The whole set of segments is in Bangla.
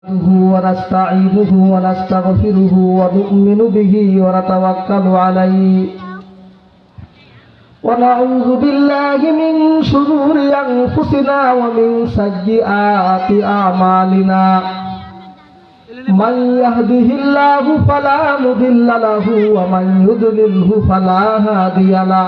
نحمده ونستعينه ونستغفره ونؤمن به ونتوكل عليه ونعوذ بالله من شرور أنفسنا ومن سيئات أعمالنا من يهده الله فلا مضل له ومن يضلله فلا هادي له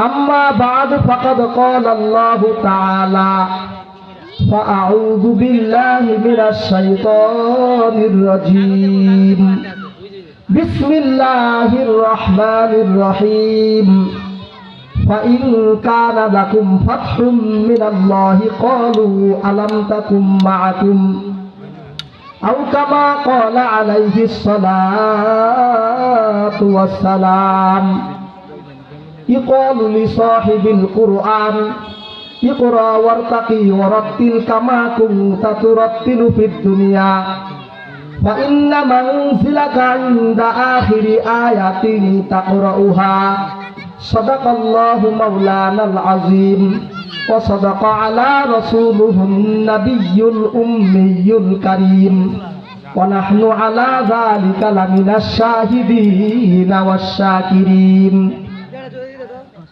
أما بعد فقد قال الله تعالى فأعوذ بالله من الشيطان الرجيم بسم الله الرحمن الرحيم فإن كان لكم فتح من الله قالوا ألم تكن معكم أو كما قال عليه الصلاة والسلام يقال لصاحب القرآن اقرأ وارتقي ورتل كما كنت ترتل في الدنيا فإن منزلك عند آخر آية تقرأها صدق الله مولانا العظيم وصدق على رسوله النبي الأمي الكريم ونحن على ذلك لمن الشاهدين والشاكرين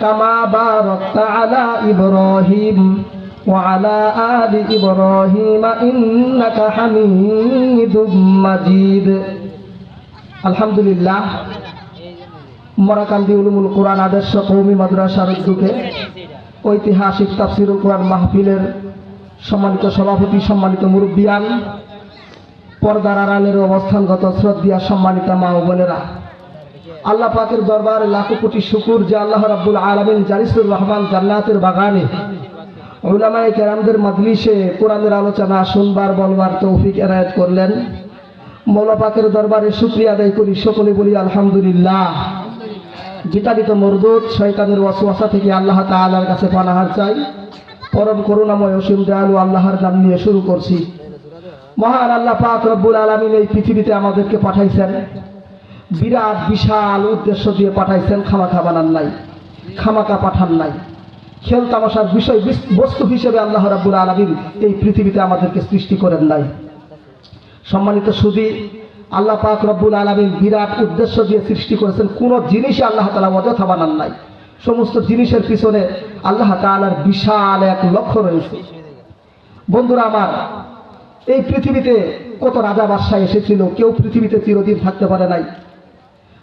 كما باركت على إبراهيم وعلى آل إبراهيم إنك حميد مجيد الحمد لله মরাকান্দি উলুমুল কোরআন আদর্শ কৌমি মাদ্রাসার উদ্যোগে ঐতিহাসিক তাফসিরুল কোরআন মাহফিলের সম্মানিত সভাপতি সম্মানিত মুরব্বিয়ান পর্দার আড়ালের অবস্থানগত শ্রদ্ধা সম্মানিত মা ও বোনেরা আল্লাহ পাকের দরবারে লাখো কোটি শুকুর যে আল্লাহ রাব্বুল আলমিন জারিসুর রহমান জান্নাতের বাগানে উলামায়ে কেরামদের মজলিসে কোরআনের আলোচনা শুনবার, বলবার তৌফিক এনায়েত করলেন। মৌলা পাকের দরবারে শুক্রিয়া আদায় করি, সকলে বলি আলহামদুলিল্লাহ। বিতাড়িত মরদুদ শয়তানের ওয়াসওয়াসা থেকে আল্লাহ তাআলার কাছে পানাহার চাই। পরম করুণাময় অসীম দয়ালু আল্লাহর নাম নিয়ে শুরু করছি। মহান আল্লাহ পাক রব্বুল আলমিন এই পৃথিবীতে আমাদেরকে পাঠাইছেন। বিরাট, বিশাল উদ্দেশ্য দিয়ে পাঠাইছেন, খামাখা বানান নাই খামাকা পাঠান নাই। খেল তামাশার বিষয় বস্তু হিসেবে আল্লাহ রাব্বুল আলমিন এই পৃথিবীতে আমাদেরকে সৃষ্টি করেন নাই। সম্মানিত সুদী, আল্লাহ পাক রব্বুল আলমিন বিরাট উদ্দেশ্য দিয়ে সৃষ্টি করেছেন, কোনো জিনিসই আল্লাহ তালা অযথা বানান নাই। সমস্ত জিনিসের পিছনে আল্লাহ তালার বিশাল এক লক্ষ্য রয়েছে। বন্ধুরা আমার, এই পৃথিবীতে কত রাজা বাদশাহ এসেছিল, কেউ পৃথিবীতে চিরদিন থাকতে পারে নাই।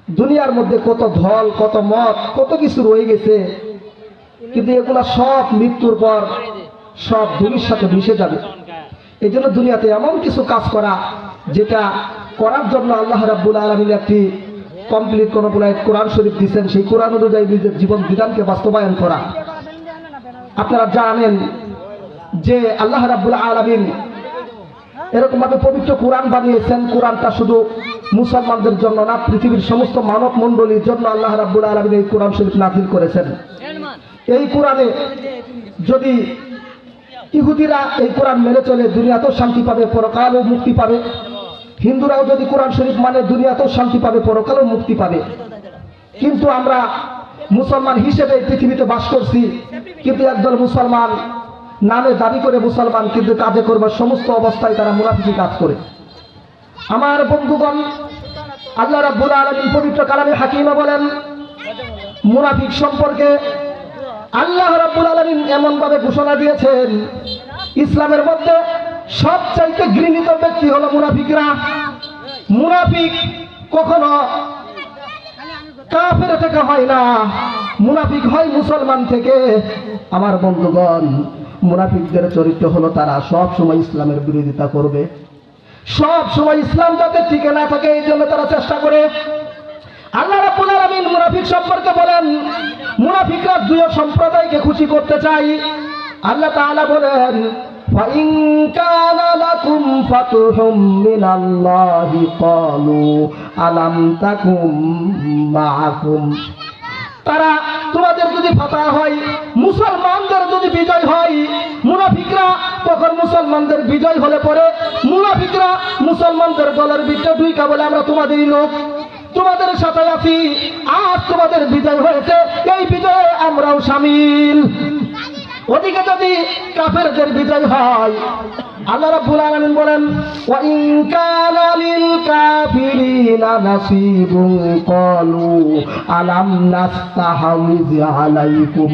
দুনিয়ার মধ্যে কত ধল কত মত কত কিছু রয়ে গেছে। কিন্তু এগুলা সব মৃত্যুর পর সব ধুলির সাথে মিশে যাবে। এই জন্য দুনিয়াতে এমন কিছু কাজ করা, যেটা করার জন্য আল্লাহ রাব্বুল আলমিন একটি কমপ্লিট কোনো বলে কোরআন শরীফ দিচ্ছেন সেই কোরআন অনুযায়ী নিজের জীবন বিধানকে বাস্তবায়ন করা। আপনারা জানেন যে আল্লাহ রাব্বুল আলমিন এরকম ভাবে পবিত্র কোরআন বানিয়েছেন। কোরআনটা শুধু মুসলমানদের জন্য না, পৃথিবীর সমস্ত মানব মণ্ডলীর জন্য আল্লাহ রাব্বুল আলমিন এই কোরআন শরীফ নাজিল করেছেন। এই কোরআনে যদি ইহুদিরা এই কোরআন মেনে চলে, দুনিয়াতেও শান্তি পাবে, পরকালও মুক্তি পাবে। হিন্দুরাও যদি কোরআন শরীফ মানে দুনিয়াতেও শান্তি পাবে, পরকালও মুক্তি পাবে। কিন্তু আমরা মুসলমান হিসেবে পৃথিবীতে বাস করছি, কিন্তু একদল মুসলমান নামে দাবি করে মুসলমান, কিন্তু কাজে করবার সমস্ত অবস্থায় তারা মুনাফিকি কাজ করে। আমার বন্ধুগণ, আল্লাহ রাব্বুল আলামিন পবিত্র কালামে হাকিমা বলেন, মুনাফিক সম্পর্কে আল্লাহ রাব্বুল আলামিন এমন ভাবে ঘোষণা দিয়েছেন, ইসলামের মধ্যে সবচাইতে ঘৃণিত ব্যক্তি হলো মুনাফিকরা। মুনাফিক কখনো কাফের থেকে হয় না, মুনাফিক হয় মুসলমান থেকে। আমার বন্ধুগণ, মুনাফিকদের চরিত্র হলো তারা সব সময় ইসলামের বিরোধিতা করবে। সব সময় ইসলাম যাতে টিকে না থাকে এই জন্য তারা চেষ্টা করে আল্লাহ রাব্বুল আলামিন মুনাফিক সম্পর্কে বলেন মুনাফিকরা দুই সম্প্রদায়কে খুশি করতে চাই আল্লাহ তাআলা বলেন فَإِن كَانَ لَكُمْ فَتْحٌ مِّنَ اللَّهِ قَالُوا أَلَمْ تَكُن مَّعَكُمْ তারা তোমাদের যদি ফাতা হয় মুসলমানদের মুসলমানদের বিজয় হলে পরে মুনাফিকরা মুসলমানদের দলের ভিতরে দুইকা বলে আমরা তোমাদেরই লোক। তোমাদের সাথে আছি, আজ তোমাদের বিজয় হয়েছে, এই বিজয়ে আমরাও সামিল। ওদিকে যদি কাফেরদের বিজয় হয়, আল্লাহ রাব্বুল আলামিন বলেন ওয়া ইন কানা লিল কাফিরিনা নাসিবুন ক্বালু আলাম নাস্তাহওয়িজ আলাইকুম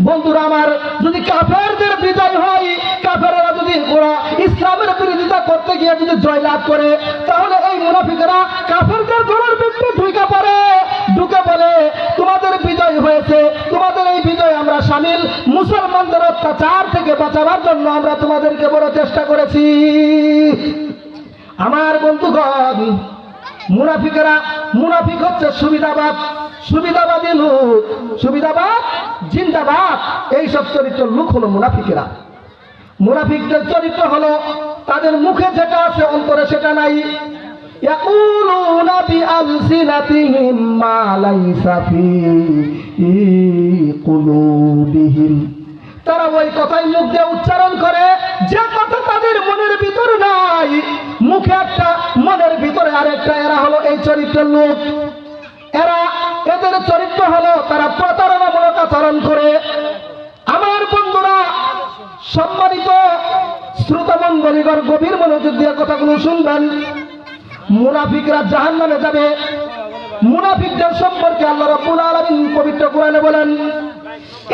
বন্ধুরা আমার, যদি কাফেরদের বিজয় হয়, কাফেররা যদি ওরা ইসলামের বিরোধিতা করতে গিয়ে যদি জয়লাভ করে, তাহলে এই মুনাফিকরা কাফেরদের দলের ব্যক্তি ঢুকে পড়ে। ঢুকে বলে তোমাদের বিজয় হয়েছে, তোমাদের এই বিজয় আমরা সামিল। মুসলমানদের অত্যাচার থেকে বাঁচাবার জন্য আমরা তোমাদেরকে বড় চেষ্টা করেছি। আমার বন্ধুগণ, মুনাফিকেরা, মুনাফিক হচ্ছে সুবিধাবাদ। সুবিধাবাদী লোক সুবিধাবাদ জিন্দাবাদ এইসব চরিত্র লোক হলো মুনাফিকেরা মুনাফিকদের চরিত্র হলো তাদের মুখে যেটা আছে অন্তরে সেটা নাই يقولون بألسنتهم ما ليس في قلوبهم তারা ওই কথাই মুখ দিয়ে উচ্চারণ করে যে কথা তাদের মনের ভিতরে নাই মুখে একটা মনের ভিতরে আরেকটা এরা হলো এই চরিত্রের লোক এরা এদের চরিত্র হলো তারা প্রতারণামূলক আচরণ করে। আমার বন্ধুরা, সম্মানিত শ্রোতামণ্ডলীগর গভীর মনোযোগ দিয়ে কথাগুলো শুনবেন। মুনাফিকরা জাহান নামে যাবে। মুনাফিকদের সম্পর্কে আল্লাহ রাব্বুল আলামিন পবিত্র কোরআনে বলেন,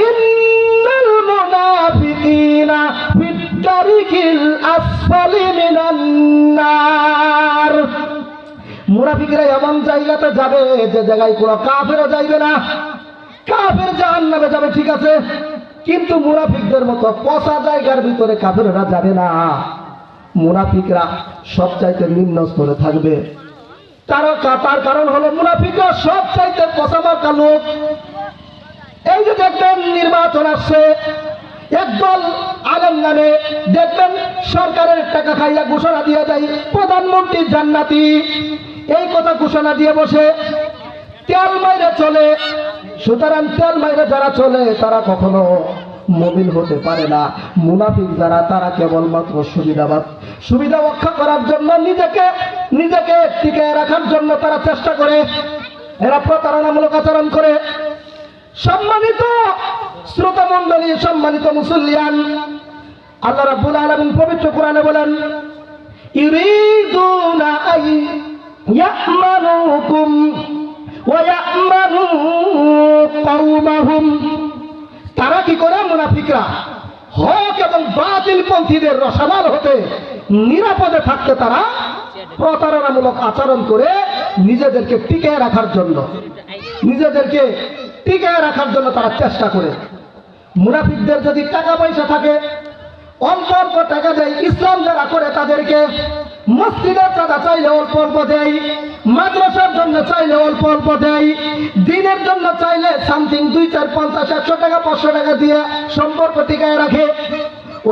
ইন্নাল মুনাফিকিনা দারিকিল আসফালি মুনাফিকরা এমন জায়গাতে যাবে যে জায়গায় কোনো কাফেরও যাইবে না। কাফের জাহান্নামে যাবে, ঠিক আছে? কিন্তু মুনাফিকদের মতো পচা জায়গার ভিতরে কাফেররা যাবে না। মুনাফিকরা সব চাইতে নিম্ন স্তরে থাকবে তার তার কারণ হলো মুনাফিকরা সব চাইতে পচামার্কা লোক। এই যে দেখবেন নির্বাচন আসছে একদল আলেম নামে, দেখবেন সরকারের টাকা খাইয়া ঘোষণা দিয়ে যায় প্রধানমন্ত্রী জান্নাতি। এই কথা ঘোষণা দিয়ে বসে তেল মাইরে চলে। সুতরাং তেল মাইরে যারা চলে, তারা কখনো মবিল হতে পারে না। মুনাফিক যারা, তারা কেবলমাত্র সুবিধাবাদ। সুবিধা রক্ষা করার জন্য নিজেকে নিজেকে টিকে রাখার জন্য তারা চেষ্টা করে। এরা প্রতারণামূলক আচরণ করে। সম্মানিত শ্রোতা মণ্ডলী, সম্মানিত মুসল্লিয়ান, আল্লাহ রাব্বুল আলামিন পবিত্র কোরআনে বলেন ইরিদুনা আই ইয়ামানু কওমাহুম তারা কি করে মুনাফিকরা? হক এবং বাতিল পন্থীদের রসাবাল হতে নিরাপদে থাকতে তারা প্রতারণামূলক আচরণ করে নিজেদেরকে টিকে রাখার জন্য। নিজেদেরকে টিকে রাখার জন্য তারা চেষ্টা করে। মুনাফিকদের যদি টাকা পয়সা থাকে অল্প অল্প টাকা দেয় ইসলাম যারা করে তাদেরকে মসজিদের টাকা চাইলে অল্প অল্প দেয় মাদ্রাসার জন্য চাইলে অল্প অল্প দেয় দিনের জন্য চাইলে সামথিং দুই, চার, পঞ্চাশ, একশো টাকা, পাঁচশো টাকা দিয়ে সম্পর্ক টিকায় রাখে।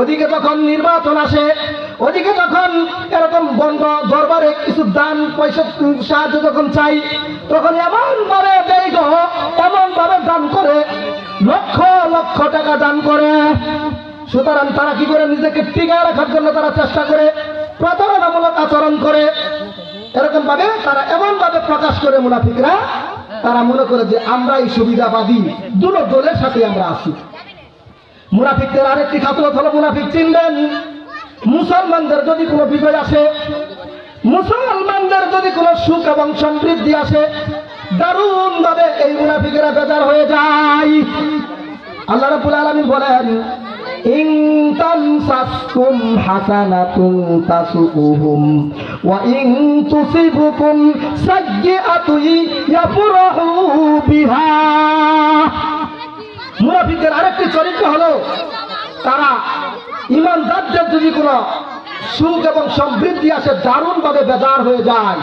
ওদিকে যখন নির্বাচন আসে, ওদিকে যখন এরকম বন্ধ দরবারে কিছু দান, পয়সা সাহায্য যখন চাই, তখন এমন দেয় গো, এমন ভাবে দান করে, লক্ষ লক্ষ টাকা দান করে। সুতরাং তারা কি করে? নিজেকে টিকায় রাখার জন্য তারা চেষ্টা করে। প্রতারণামূলক আচরণ করে এরকম ভাবে তারা এমন ভাবে প্রকাশ করে মুনাফিকরা, তারা মনে করে যে আমরাই সুবিধাবাদী, দুটো দলের সাথে আমরা আছি। মুনাফিকদের আরেকটি খাতরত হলো মুনাফিক চিনবেন। মুসলমানদের যদি কোনো বিজয় আসে, মুসলমানদের যদি কোনো সুখ এবং সমৃদ্ধি আসে দারুণ ভাবে এই মুনাফিকেরা বেজার হয়ে যায়। আল্লাহ রাব্বুল আলামিন বলেন তামসাসকুম হাসানাতুন তাসুকুহুম ওয়া ইন তুসিবুকুম সাইয়্যাতুন ইয়াফরাহু বিহা। মুনাফিকের আরেকটি চরিত্র হলো তারা ইমানদারদের যদি কোনো সুখ এবং সমৃদ্ধি আসে, দারুণভাবে বেজার হয়ে যায়।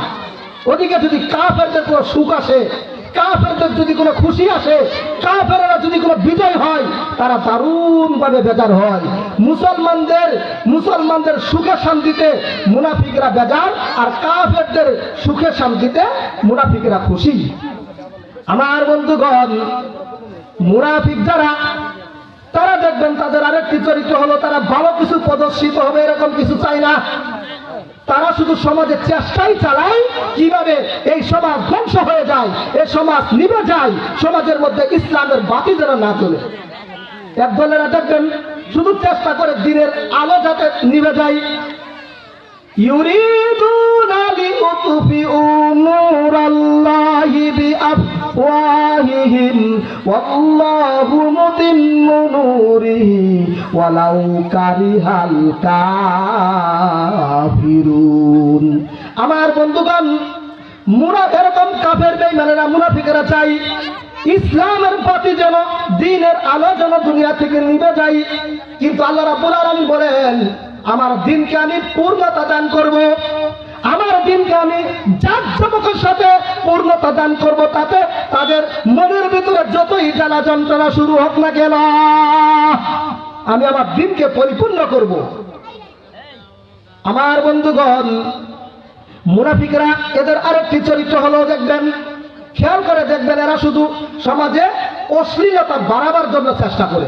ওদিকে যদি কাফেরদের কোনো সুখ আসে কাফেরদের যদি কোনো খুশি আসে, কাফেরেরা যদি কোনো বিজয় হয়, তারা দারুণভাবে বেজার হয়। মুসলমানদের মুসলমানদের সুখে শান্তিতে মুনাফিকরা বেজার, আর কাফেরদের সুখে শান্তিতে মুনাফিকরা খুশি। আমার বন্ধুগণ, মুনাফিক যারা, তারা দেখবেন তাদের আরেকটি চরিত্র হলো তারা ভালো কিছু প্রদর্শিত হবে, এরকম কিছু চায় না। তারা শুধু সমাজের চেষ্টাই চালায়, কীভাবে এই সমাজ ধ্বংস হয়ে যায়, এ সমাজ নিভে যায়, সমাজের মধ্যে ইসলামের বাতি যেন না চলে এক দলেরা দেখবেন শুধু চেষ্টা করে দিনের আলো যাতে নিভে যায়। ইউরিদুনা লিউতফিউ بأفواههم والله متم نوره ولو كره الكافرون আমার বন্ধুগণ মুনা এরকম কাফের বেঈমানেরা মুনাফিকেরা চাই ইসলামের প্রতি যেন দিনের আলো যেন দুনিয়া থেকে নিভে যায় কিন্তু আল্লাহ রাব্বুল আলামিন বলেন আমার দিনকে আমি পূর্ণতা দান করব আমার দিনকে আমি জাকজমকের সাথে পূর্ণতা দান করব তাতে তাদের মনের ভিতরে যতই জ্বালা যন্ত্রণা শুরু হোক না কেন, আমি আমার দিনকে পরিপূর্ণ করব। আমার বন্ধুগণ, মুনাফিকরা এদের আরেকটি চরিত্র হলো দেখবেন, খেয়াল করে দেখবেন এরা শুধু সমাজে অশ্লীলতা বাড়াবার জন্য চেষ্টা করে।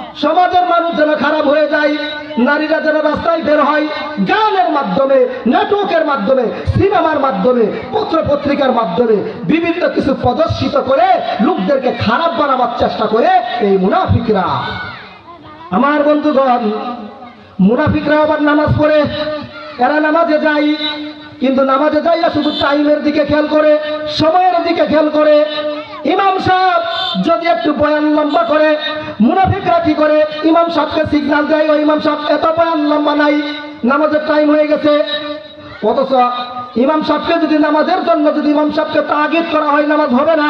সমাজের মানুষ যেন খারাপ হয়ে যায়, নারীরা যেন রাস্তায় বের হয়, গানের মাধ্যমে, নাটকের মাধ্যমে, সিনেমার মাধ্যমে পত্র পত্রিকার মাধ্যমে বিভিন্ন কিছু প্রদর্শিত করে লোকদেরকে খারাপ বানাবার চেষ্টা করে এই মুনাফিকরা। আমার বন্ধুগণ, মুনাফিকরা আবার নামাজ পড়ে, এরা নামাজে যায়, কিন্তু নামাজে যাইয়া শুধু টাইমের দিকে খেয়াল করে, সময়ের দিকে খেয়াল করে ইমাম সাহেব, যদি একটু বয়ান লম্বা করে, মুনাফিকরা কি করে? ইমাম সাহেবকে সিগনাল দেয়, ও ইমাম সাহেব, এত বয়ান লম্বা নাই, নামাজের টাইম হয়ে গেছে। অথচ ইমাম সাহেবকে যদি নামাজের জন্য, যদি ইমাম সাহেবকে তাগিদ করা হয়, নামাজ হবে না।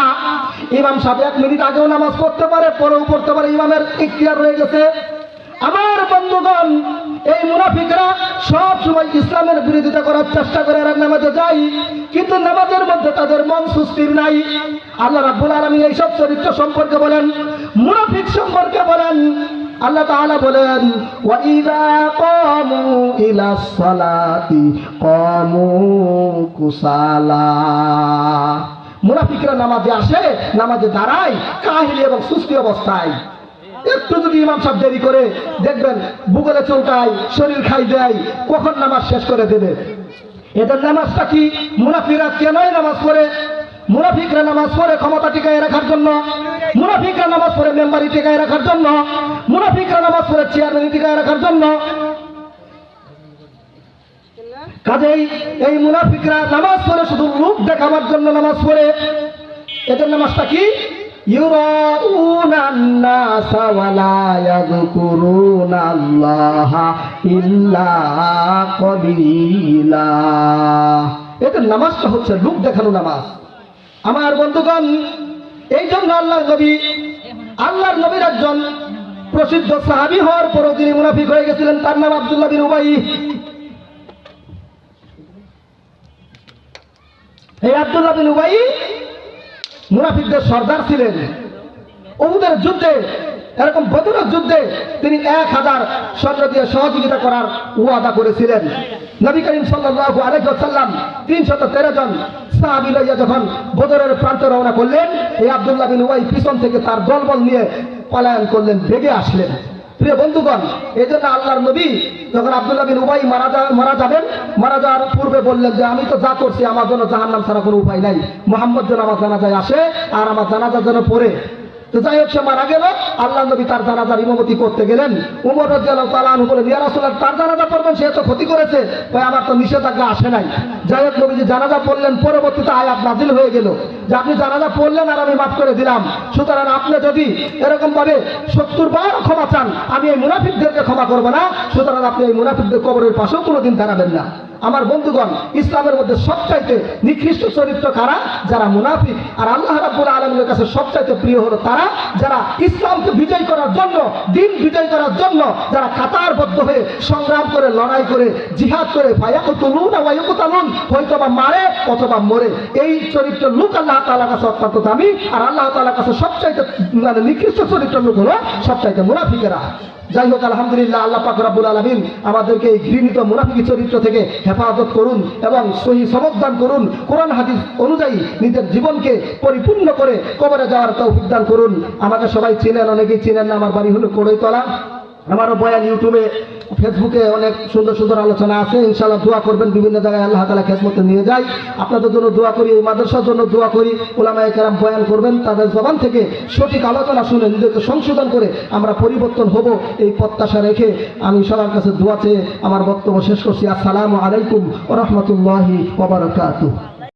ইমাম সাহেব এক মিনিট আগেও নামাজ পড়তে পারে, পরেও পড়তে পারে, ইমামের ইখতিয়ার রয়ে গেছে। আমার বন্ধুগণ এই মুনাফিকরা সব সময় ইসলামের বিরোধিতা করার চেষ্টা করে এরা নামাজে যাই কিন্তু নামাজের মধ্যে তাদের মন সুস্থির নাই। আল্লাহ রাব্বুল আলামিন এই সব চরিত্র সম্পর্কে বলেন, মুনাফিক সম্পর্কে বলেন। আল্লাহ তাআলা বলেন, ওয়া ইযা কামু ইলা সালাতি কামু কুসালা। মুনাফিকরা নামাজে আসে, নামাজে দাঁড়ায় কাহিনী এবং সুস্থি অবস্থায়। একটু যদি ইমাম সাহেব দেরি করে, দেখবেন বুগলে চলকায় শরীর খাই দেয়, কখন নামাজ শেষ করে দেবে? এদের নামাজটা কি? মুনাফিরা কেনই নামাজ পড়ে? মুনাফিকরা নামাজ পড়ে ক্ষমতা টিকায় রাখার জন্য? মুনাফিকরা নামাজ পড়ে মেম্বারি টিকায় রাখার জন্য? মুনাফিকরা নামাজ পড়ে চেয়ারম্যান টিকায় রাখার জন্য? কাজেই এই মুনাফিকরা নামাজ পড়ে শুধু রূপ দেখাবার জন্য নামাজ পড়ে। এদের নামাজটা কি? يراؤون الناس ولا يذكرون الله إلا قليلا এদের নামাজটা হচ্ছে লোক দেখানো নামাজ আমার বন্ধুগণ এই জন্য আল্লাহর নবী আল্লাহর নবীর একজন প্রসিদ্ধ সাহাবি হওয়ার পরও তিনি মুনাফিক হয়ে গেছিলেন তার নাম আব্দুল্লাহ বিন উবাই এই আব্দুল্লাহ বিন উবাই মুনাফিকদের সর্দার ছিলেন। ওহুদের যুদ্ধে, এরকম বদরের যুদ্ধে তিনি এক হাজার সৈন্য দিয়ে সহযোগিতা করার ওয়াদা করেছিলেন। নবী করিম সাল্লাল্লাহু আলাইহি ওয়াসাল্লাম তিনশত তেরো জন সাহাবি লইয়া যখন বদরের প্রান্ত রওনা করলেন, এই আবদুল্লাহ বিন ওয়াই পিছন থেকে তার দলবল নিয়ে পলায়ন করলেন, বেগে আসলেন। প্রিয় বন্ধুগণ এই জন্য আল্লাহর নবী যখন আব্দুল্লাহ বিন উবাই মারা যা- মারা যাবেন, মারা যাওয়ার পূর্বে বললেন যে, আমি তো যা করছি, আমার জন্য জাহান্নাম ছাড়া কোনো উপায় নাই। মোহাম্মদ যেন আমার জানাজায় আসে, আর আমার জানাজার জন্য পড়ে তো যাই হোক, সে মারা গেল। আল্লাহ নবী তার জানাজার ইমামতি করতে গেলেন। উমর তালানু বলে তার জানাজা পড়বেন, সে তো ক্ষতি করেছে। ভাই আমার তো নিষেধাজ্ঞা আসে নাই। যাই হোক, নবীজি জানাজা পড়লেন, পরবর্তীতে আয়াত নাজিল হয়ে গেল। যে আপনি জানাজা পড়লেন আর আমি মাফ করে দিলাম। সুতরাং আপনি যদি এরকম ভাবে সত্তর বার ক্ষমা চান, আমি এই মুনাফিকদেরকে ক্ষমা করব না। সুতরাং আপনি এই মুনাফিকদের কবরের পাশেও কোনোদিন দাঁড়াবেন না। আমার বন্ধুগণ, ইসলামের মধ্যে সবচাইতে নিকৃষ্ট চরিত্র কারা? যারা মুনাফিক। আর আল্লাহ রাব্বুল আলমের কাছে সবচাইতে প্রিয় হলো তারা যারা ইসলামকে বিজয় করার জন্য, দিন বিজয় করার জন্য যারা কাতারবদ্ধ হয়ে সংগ্রাম করে, লড়াই করে, জিহাদ করে ভাইয়াকুতুলুন ওয়াইকুতালুন হয়তো বা মারে অথবা মরে। এই চরিত্র লোক আল্লাহ তাআলার কাছে অত্যন্ত দামি। আর আল্লাহ তাআলার কাছে সবচাইতে মানে নিকৃষ্ট চরিত্র লোক হলো সবচাইতে মুনাফিকেরা। যাই হোক, আলহামদুলিল্লাহ, আল্লাহ পাক রাব্বুল আলমিন আমাদেরকে এই ঘৃণিত মুনাফিকি চরিত্র থেকে হেফাজত করুন এবং সহি সমদান করুন, কোরআন, হাদিস অনুযায়ী নিজের জীবনকে পরিপূর্ণ করে কবরে যাওয়ার তৌফিক দান করুন। আমাকে সবাই চিনেন, অনেকেই চিনেন না, আমার বাড়ি হলো কোড়ইতলা আমারও বয়ান ইউটিউবে ফেসবুকে অনেক সুন্দর সুন্দর আলোচনা আছে। ইনশাআল্লাহ দোয়া করবেন। বিভিন্ন জায়গায় আল্লাহ তালা খেদমতে নিয়ে যায়। আপনাদের জন্য দোয়া করি, এই মাদ্রাসার জন্য দোয়া করি। ওলামায় কেরাম বয়ান করবেন। তাদের জবান থেকে সঠিক আলোচনা শুনে নিজেকে সংশোধন করে আমরা পরিবর্তন হব। এই প্রত্যাশা রেখে আমি সবার কাছে দোয়া চেয়ে আমার বক্তব্য শেষ করছি। আসসালামু আলাইকুম রহমতুল্লাহি ওবরাকাতুহ